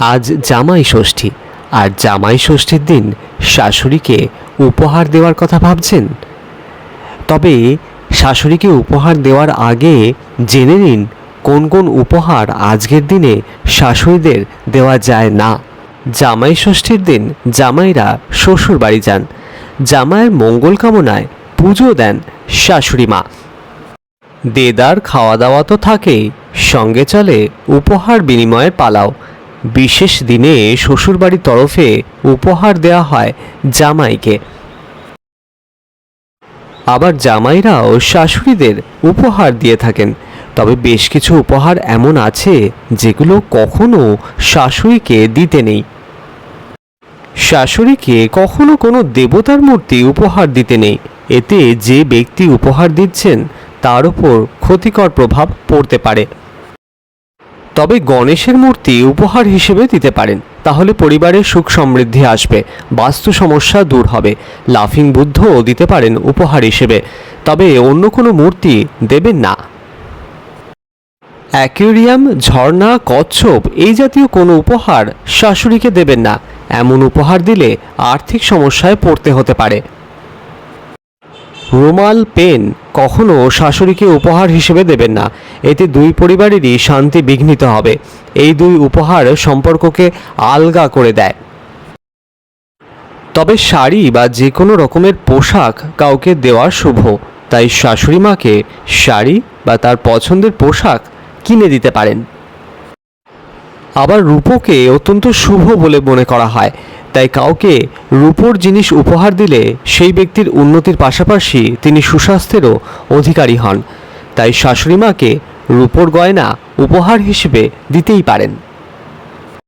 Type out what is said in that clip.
আজ জামাই ষষ্ঠী। আর জামাই ষষ্ঠীর দিন শাশুড়িকে উপহার দেওয়ার কথা ভাবছেন? তবে শাশুড়িকে উপহার দেওয়ার আগে জেনে নিন, কোন কোন উপহার আজকের দিনে শাশুড়িদের দেওয়া যায় না। জামাই ষষ্ঠীর দিন জামাইরা শ্বশুর বাড়ি যান। জামাইয়ের মঙ্গল কামনায় পুজো দেন শাশুড়ি মা। দেদার খাওয়া দাওয়া তো থাকেই, সঙ্গে চলে উপহার বিনিময়ের পালাও। বিশেষ দিনে শ্বশুরবাড়ির তরফে উপহার দেওয়া হয় জামাইকে। আবার জামাইরাও শাশুড়িদের উপহার দিয়ে থাকেন। তবে বেশ কিছু উপহার এমন আছে যেগুলো কখনো শাশুড়িকে দিতে নেই। শাশুড়িকে কখনো কোনো দেবতার মূর্তি উপহার দিতে নেই। এতে যে ব্যক্তি উপহার দিচ্ছেন, তার উপর ক্ষতিকর প্রভাব পড়তে পারে। তবে গণেশের মূর্তি উপহার হিসেবে দিতে পারেন। তাহলে পরিবারের সুখ সমৃদ্ধি আসবে, বাস্তু সমস্যা দূর হবে, লাফিং বুদ্ধও দিতে পারেন উপহার হিসেবে। তবে অন্য কোনো মূর্তি দেবেন না। অ্যাকুরিয়াম, ঝর্ণা, কচ্ছপ, এই জাতীয় কোনো উপহার শাশুড়িকে দেবেন না। এমন উপহার দিলে আর্থিক সমস্যায় পড়তে হতে পারে। রুমাল, পেন কখনো শাশুড়িকে উপহার হিসেবে দেবেন না। এতে দুই পরিবারেরই শান্তি বিঘ্নিত হবে। এই দুই উপহার সম্পর্ককে আলগা করে দেয়। তবে শাড়ি বা যে কোনো রকমের পোশাক কাউকে দেওয়া শুভ। তাই শাশুড়ি মাকে শাড়ি বা তার পছন্দের পোশাক কিনে দিতে পারেন। আবার রূপোকে অত্যন্ত শুভ বলে মনে করা হয়। তাই কাউকে রূপোর জিনিস উপহার দিলে সেই ব্যক্তির উন্নতির পাশাপাশি তিনি সুস্বাস্থ্যেরও অধিকারী হন। তাই শাশুড়ি মাকে রূপোর গয়না উপহার হিসেবে দিতেই পারেন।